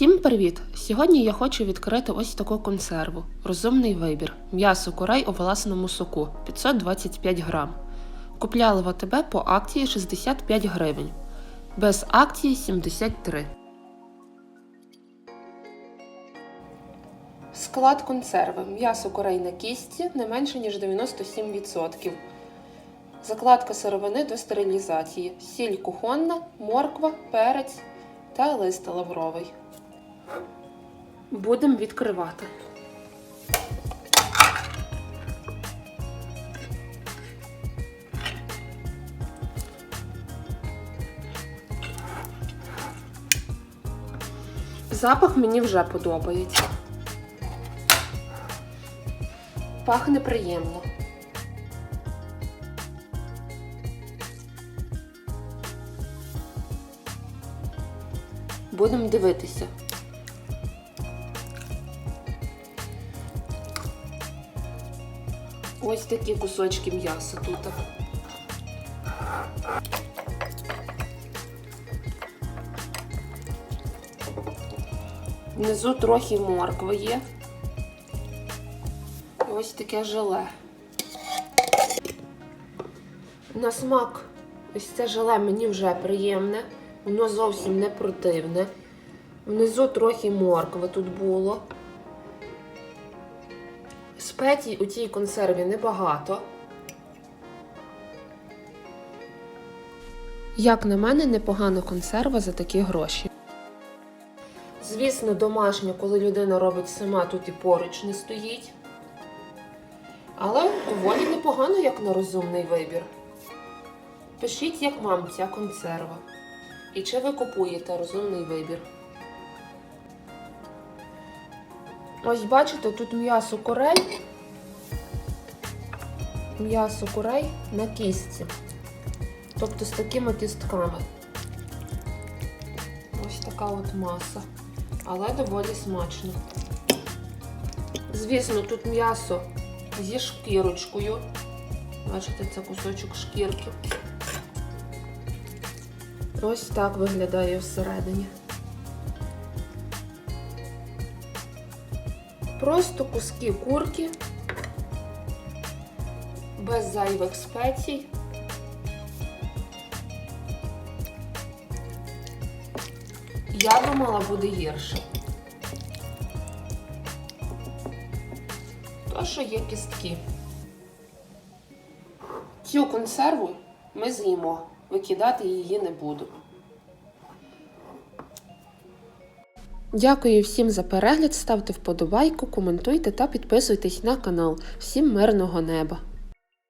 Всім привіт! Сьогодні я хочу відкрити ось таку консерву. Розумний вибір. М'ясо курей у власному соку 525 грам. Купляли в АТБ по акції 65 гривень. Без акції 73. Склад консерви. М'ясо курей на кісті не менше ніж 97%. Закладка сировини до стерилізації. Сіль кухонна, морква, перець та лист лавровий. Будемо відкривати. Запах мені вже подобається. Пахне приємно. Будемо дивитися. Ось такі кусочки м'яса тут. Внизу трохи моркви є. Ось таке желе. На смак ось це желе мені вже приємне, воно зовсім не противне. Внизу трохи моркви тут було. Спецій у цій консерві небагато. Як на мене, непогана консерва за такі гроші. Звісно, домашня, коли людина робить сама, тут і поруч не стоїть. Але доволі непогано, як на розумний вибір. Пишіть, як вам ця консерва. І чи ви купуєте розумний вибір. Ось бачите, тут м'ясо курей. М'ясо курей на кістці. Тобто з такими кістками. Ось така от маса. Але доволі смачно. Звісно, тут м'ясо зі шкірочкою. Бачите, це кусочок шкірки. Ось так виглядає всередині. Просто куски курки, без зайвих спецій. Я думала, буде гірше. То, що є кістки. Цю консерву ми з'їмо. Викидати її не буду. Дякую всім за перегляд. Ставте вподобайку, коментуйте та підписуйтесь на канал. Всім мирного неба!